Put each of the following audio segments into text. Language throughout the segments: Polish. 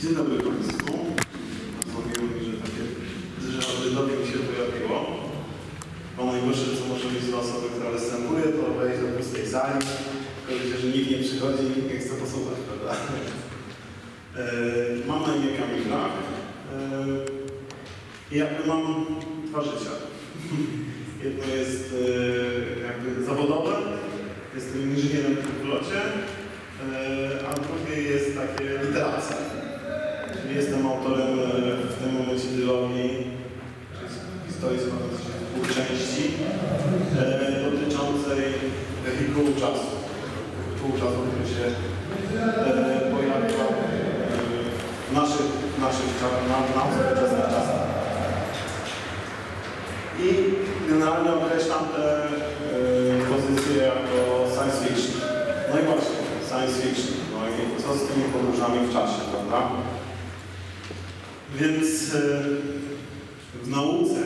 Dzień dobry Państwu. Pozwoliło mi, że takie drżawy mi się pojawiło. Bo najgorsze, co może mieć dla osoby, która występuje, to wejść do pustej sali, powiedzieć, że nikt nie przychodzi, nikt nie chce posłuchać, prawda? E, Mam na imię Kamil Blach. E, I jakby mam dwa życia. Jedno jest e, jakby zawodowe, jestem inżynierem w locie, a drugie jest takie literackie. Czyli jestem autorem e, w tym momencie dylogii, historii składającej się z dwóch części, e, dotyczącej wehikułu czasu. Wehikułu czasu, który się e, pojawia e, w naszych, w naszych na, na współczesnych czasach. I generalnie określam tę e, pozycję jako science fiction. No i właśnie, science fiction. No i co z tymi podróżami w czasie, prawda? Więc e, w nauce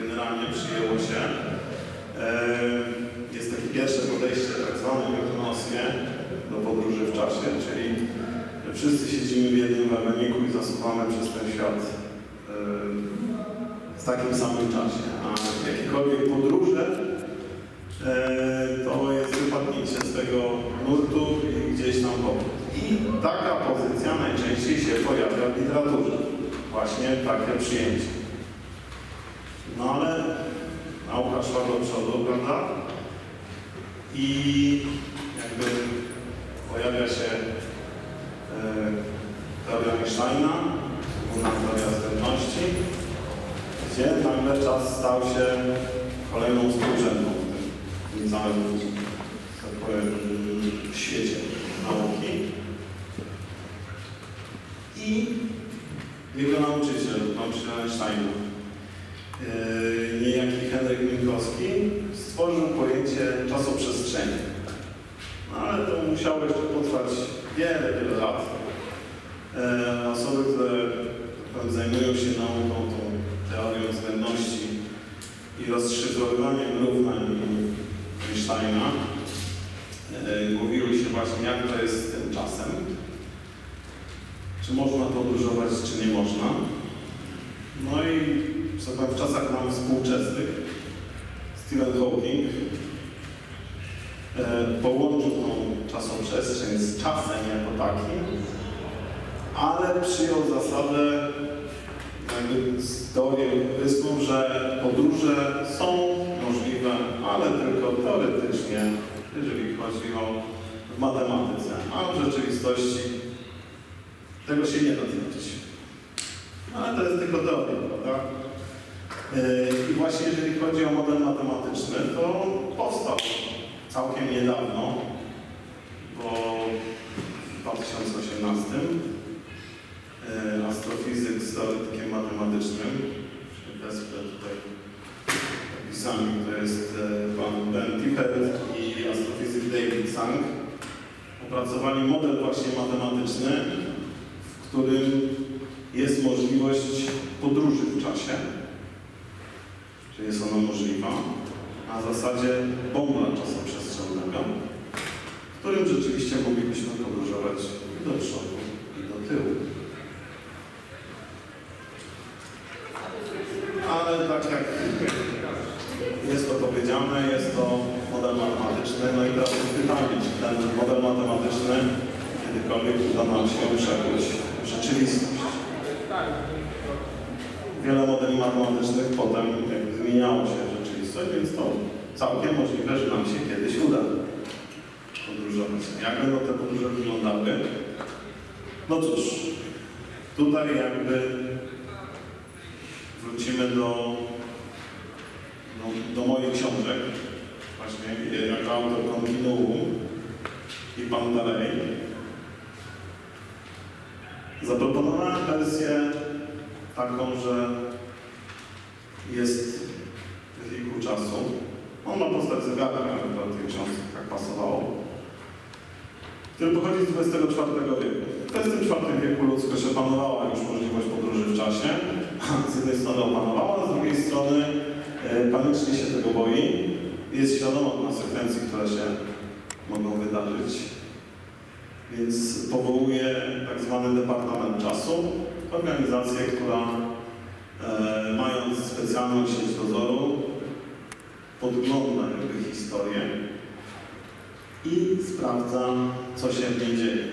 generalnie przyjęło się, e, jest takie pierwsze podejście, tak zwane eutanazję do podróży w czasie, czyli wszyscy siedzimy w jednym wagoniku i zasuwamy przez ten świat e, w takim samym czasie, a jakiekolwiek podróże to jest wypadnięcie z tego nurtu i gdzieś tam powrót. I taka pozycja najczęściej się pojawia w literaturze. Właśnie takie przyjęcie. No ale nauka szła do przodu, prawda? I jakby pojawia się e, teoria Einsteina, główna teoria względności, gdzie nagle czas stał się kolejną współrzędną w tym całym, tak powiem, świecie nauki. I jego nauczyciel, nauczyciel Einsteina, yy, niejaki Henryk Minkowski, stworzył pojęcie czasoprzestrzeni. No ale to musiało jeszcze potrwać wiele, wiele lat. E, Osoby, które tak powiem, zajmują się nauką, tą teorią względności i rozszyfrowywaniem równań Einsteina, e, mówiły się właśnie, jak to jest z tym czasem. Czy można podróżować, czy nie można. No i w czasach nam współczesnych Stephen Hawking e, połączył tą czasoprzestrzeń z czasem jako takim, ale przyjął zasadę jakby z wyspów, że podróże są możliwe, ale tylko jeżeli chodzi o w matematyce, a w rzeczywistości tego się nie da zrobić. No, Ale to jest tylko teoria, prawda? Yy, I właśnie jeżeli chodzi o model matematyczny, to powstał całkiem niedawno, bo w 2018 yy, astrofizyk z teoretykiem matematycznym, wesprę tutaj opisami, to jest yy, pan Ben i astrofizyk David Sang, opracowali model właśnie matematyczny, w którym jest możliwość podróży w czasie, czy jest ona możliwa, na zasadzie bąbla czasoprzestrzennego, w którym rzeczywiście moglibyśmy podróżować i do przodu, i do tyłu. Ale tak jak jest to powiedziane, jest to model matematyczny, no i teraz jest pytanie, czy ten model matematyczny kiedykolwiek uda nam się przekuć w rzeczywistość. Wiele modeli matematycznych potem zmieniało się w rzeczywistość, więc to całkiem możliwe, że nam się kiedyś uda podróżować. Jak będą te podróże wyglądały? No cóż, tutaj jakby wrócimy do, do, do moich książek, właśnie jako autor Kontinuum i Pan dalej. Zaproponowałem wersję taką, że jest wehikuł czasu. On ma postać zegarka, do tej książki tak pasowało. Który pochodzi z XXIV wieku. W XXIV wieku ludzkość opanowała już możliwość podróży w czasie. Z jednej strony opanowała, a z drugiej strony e, panicznie się tego boi. Jest świadoma konsekwencji, które się mogą wydarzyć. Więc powołuje tak zwany Departament Czasu, organizację, która e, mając specjalną sieć dozoru, podgląda jakby historię i sprawdza, co się w niej dzieje.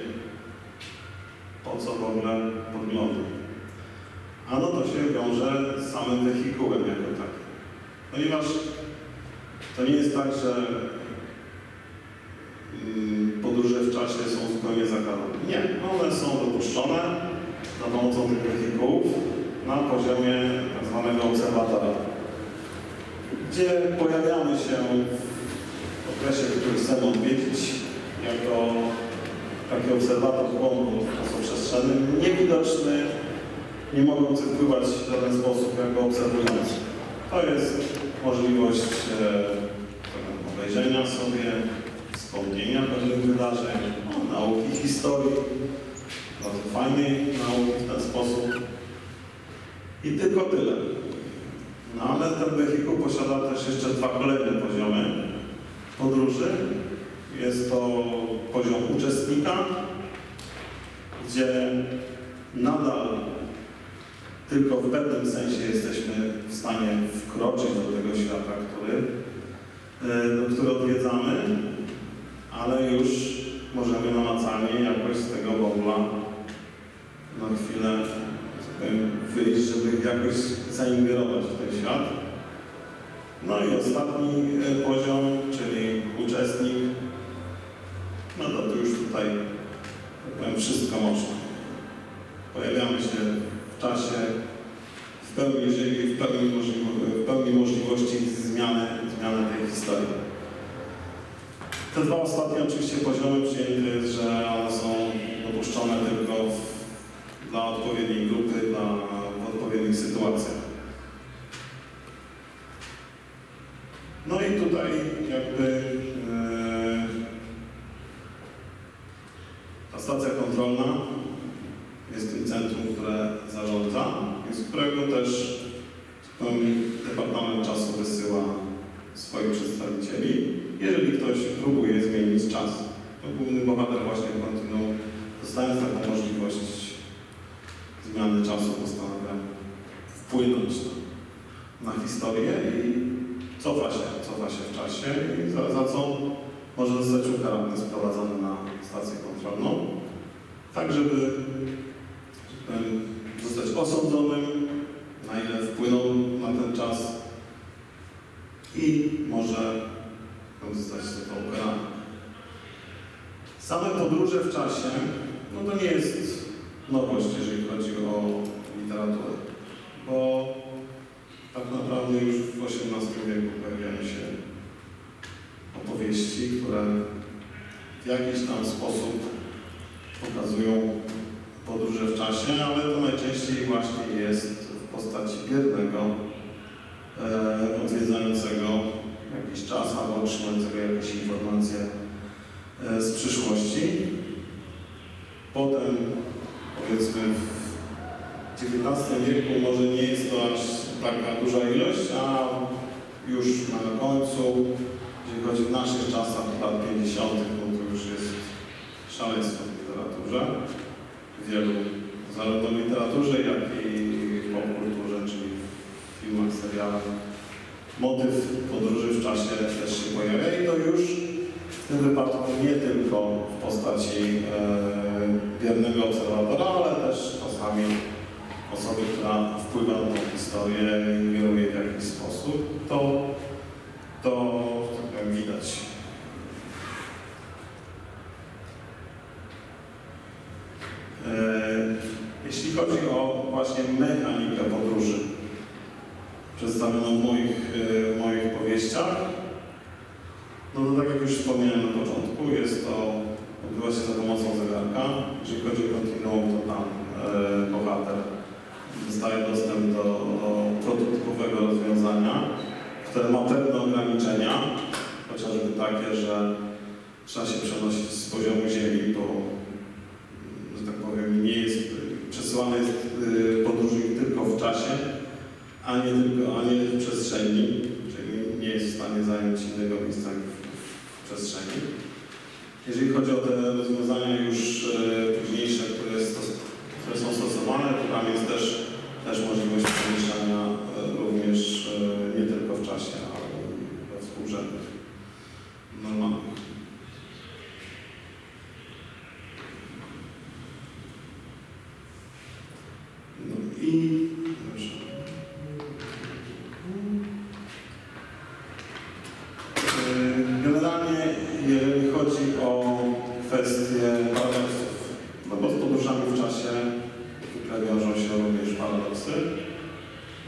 Po co w ogóle podgląda. A no to się wiąże z samym wehikułem jako takim. Ponieważ to nie jest tak, że mm, podróże w czasie są zupełnie zagadane. Nie, one są dopuszczone za pomocą tych wehikułów na poziomie tak zwanego obserwatora, gdzie pojawiamy się w okresie, który chcemy odwiedzić jako taki obserwator błądu czasoprzestrzennym, niewidoczny, nie mogący wpływać w żaden sposób jako obserwujący. To jest możliwość e, obejrzenia sobie, wspomnienia pewnych wydarzeń, no, nauki historii, bardzo fajnej nauki w ten sposób. I tylko tyle. No ale ten wehikuł posiada też jeszcze dwa kolejne poziomy podróży. Jest to poziom uczestnika, gdzie nadal tylko w pewnym sensie jesteśmy w stanie wkroczyć do tego świata, który, e, który odwiedzamy, ale już możemy namacalnie jakoś z tego bobla na chwilę tak wyjść, żeby jakoś zaingerować w ten świat. No i ostatni e, poziom, czyli uczestnik, no to już tutaj tak powiem, wszystko można. Pojawiamy się czasie, w pełni, w pełni, możliwo- w pełni możliwości zmiany, zmiany tej historii. Te dwa ostatnie oczywiście poziomy przyjęte jest, że one są dopuszczone tylko w, dla odpowiedniej grupy, dla, w odpowiednich sytuacjach. No i tutaj jakby e, ta stacja kontrolna jest tym centrum, które z którego też Departament Czasu wysyła swoich przedstawicieli. Jeżeli ktoś próbuje zmienić czas, to główny bohater właśnie kontynuuje, dostając taką możliwość zmiany czasu, postanawia wpłynąć na, na historię i cofa się, cofa się w czasie i za, za co może zostać ukarany, sprowadzony na stację kontrolną, tak żeby em, zostać osądzonym, na ile wpłynął na ten czas i może zostać za to ukarany. Same podróże w czasie, no to nie jest nowość, jeżeli chodzi o literaturę, bo tak naprawdę już w XVIII wieku pojawiają się opowieści, które w jakiś tam sposób pokazują podróże w czasie, ale to najczęściej właśnie jest w postaci biernego, e, odwiedzającego jakiś czas albo otrzymującego jakieś informacje e, z przyszłości. Potem, powiedzmy, w XIX wieku może nie jest to aż taka duża ilość, a już na końcu, jeżeli chodzi w naszych czasach, lat 50., no to już jest szaleństwo w literaturze. Wielu, zarówno w literaturze, jak i popkulturze, czyli w filmach, serialach. Motyw podróży w czasie też się pojawia i to już w tym wypadku nie tylko w postaci e, biernego obserwatora, ale też czasami osoby, która wpływa na tą historię i kieruje w jakiś sposób, to, to tak powiem, widać. E, Jeśli chodzi o właśnie mechanikę podróży przedstawioną w moich, e, w moich powieściach, no to tak jak już wspomniałem na początku, jest to, odbywa się za pomocą zegarka. Jeżeli chodzi o kontinuum, to tam e, bohater dostaje dostęp do, do prototypowego rozwiązania, które ma pewne ograniczenia, chociażby takie, że trzeba się przenosić z poziomu ziemi, bo, że tak powiem, nie jest, przesyłany jest y, podróżnik tylko w czasie, a nie tylko, a nie w przestrzeni, czyli nie jest w stanie zająć innego miejsca w, w przestrzeni. Jeżeli chodzi o te rozwiązania już e, późniejsze, które, stos- które są stosowane, to tam też możliwość przemieszczania e, również nie tylko w czasie, ale i we współrzędnych normalnych. No i dobrze. E, Generalnie, jeżeli chodzi o kwestię paradoksów, no bo z podróżami w czasie zwykle wiążą się również paradoksy.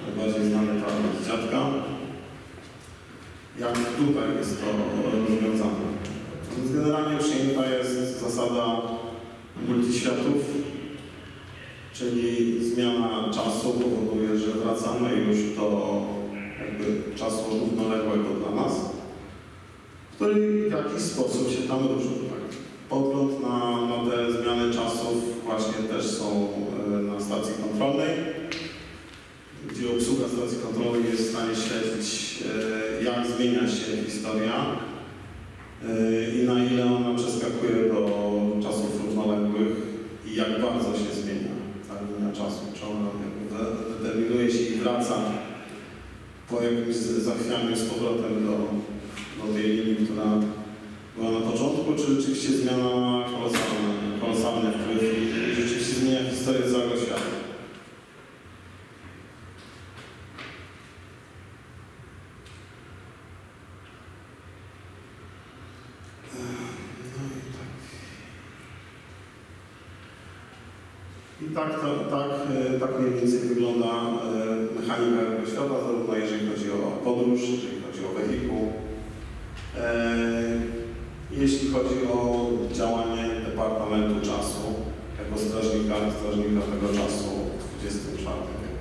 Najbardziej znany paradoks dziadka. Jak tutaj jest to rozwiązane? Więc generalnie przyjęta jest zasada multiświatów, czyli zmiana czasu powoduje, że wracamy już do jakby czasu równoległego dla nas, który w jakiś sposób się tam różni. Tak? Pogląd na, na te zmiany czasów właśnie też są e, na stacji kontrolnej, gdzie obsługa stacji kontrolnej jest w stanie śledzić, e, jak zmienia się historia e, i na ile ona przeskakuje do czasów równoległych i jak bardzo się zmienia linia czasu. Czy ona determinuje się i wraca po jakimś zachwianiu z powrotem do, do tej linii, która była na początku, czy rzeczywiście zmiana ma kolosalny, kolosalny wpływ i rzeczywiście zmienia historię całego świata? I tak, to, tak, e, tak mniej więcej wygląda e, mechanika świata, zarówno jeżeli chodzi o podróż, jeżeli chodzi o wehikuł. E, Jeśli chodzi o działanie Departamentu Czasu jako strażnika, strażnika tego czasu w XXIV wieku.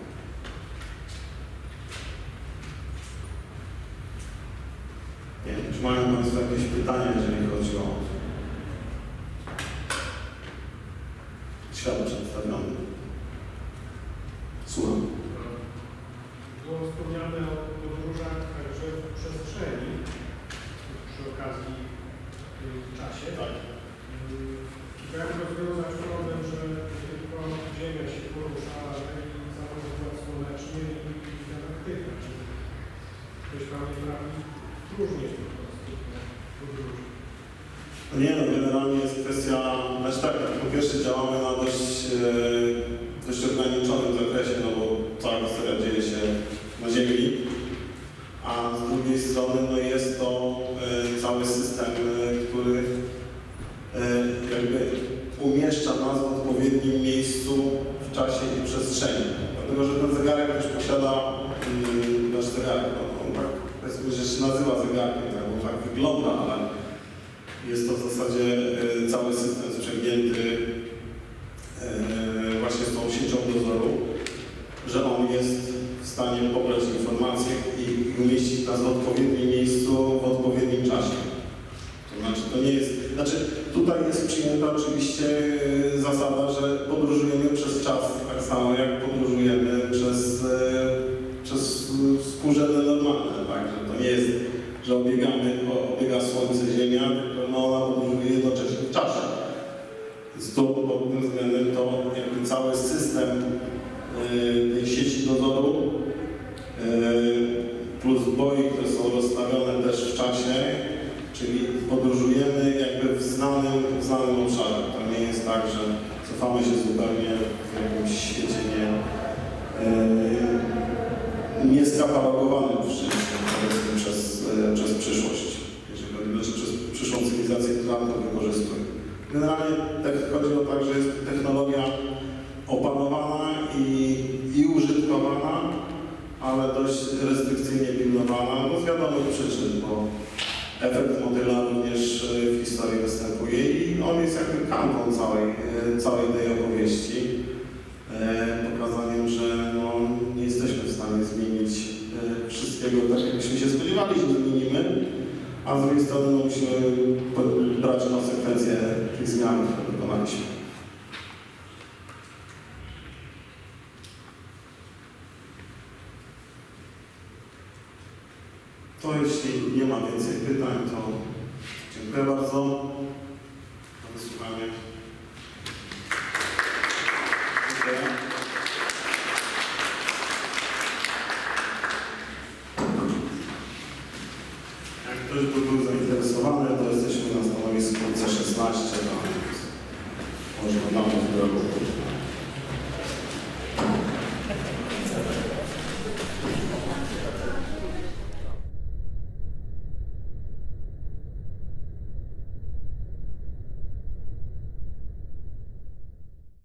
Nie czy mają Państwo jakieś pytania, jeżeli chodzi o świat przedstawiony? Słucham. Było wspomniane o podróżach także w przestrzeni przy okazji w czasie. Tak. Jak rozwiązać problem, że tylko Ziemia się porusza, ale i cały układ słoneczny i galaktyka. Ktoś trafi różnie po prostu. No Nie no, generalnie jest kwestia, znaczy tak, po pierwsze działamy na dość, e, dość ograniczonym zakresie, no bo cała historia dzieje się na Ziemi, a z drugiej strony no jest to e, cały system, e, który jakby umieszcza nas w odpowiednim miejscu w czasie i przestrzeni. Dlatego, że ten zegarek też posiada, mm, nasz zegarek, no, on tak powiedzmy, że się nazywa zegarkiem, tak, tak wygląda, ale jest to w zasadzie e, cały system sprzęgnięty e, właśnie z tą siecią dozoru, że on jest w stanie pobrać informacje i umieścić nas w odpowiednim miejscu w odpowiednim czasie. To znaczy, to nie jest, znaczy tutaj jest przyjęta oczywiście e, zasada, że podróżujemy przez czas, tak samo jak podróżujemy przez, przez współrzędne normalne, tak, że to nie jest że obiegamy, obiega Słońce, Ziemia, tylko no, ona podróżuje jednocześnie w czasie. Więc tu pod tym względem to jakby cały system y, tej sieci dozoru y, plus boi, które są rozstawione też w czasie, czyli podróżujemy jakby w znanym, w znanym obszarze. To nie jest tak, że cofamy się zupełnie w jakimś świecie nie, y, nieskatalogowanym w powiedzmy, przez, e, przez przyszłość, jeżeli chodzi znaczy przez przyszłą cywilizację, która to wykorzystuje. Generalnie tak chodzi o tak, że jest technologia opanowana i, i użytkowana, ale dość restrykcyjnie pilnowana, no z wiadomych przyczyn, bo efekt motyla również e, w historii występuje i on jest jakby kanwą całej, e, całej tej opowieści e, pokazaniem, że no, nie jesteśmy w stanie zmienić wszystkiego tak, jakbyśmy się spodziewali, a z drugiej strony no, musimy brać konsekwencje tych zmian, które dokonaliśmy. To jeśli nie ma więcej pytań, to dziękuję bardzo za wysłuchanie. Dziękuję.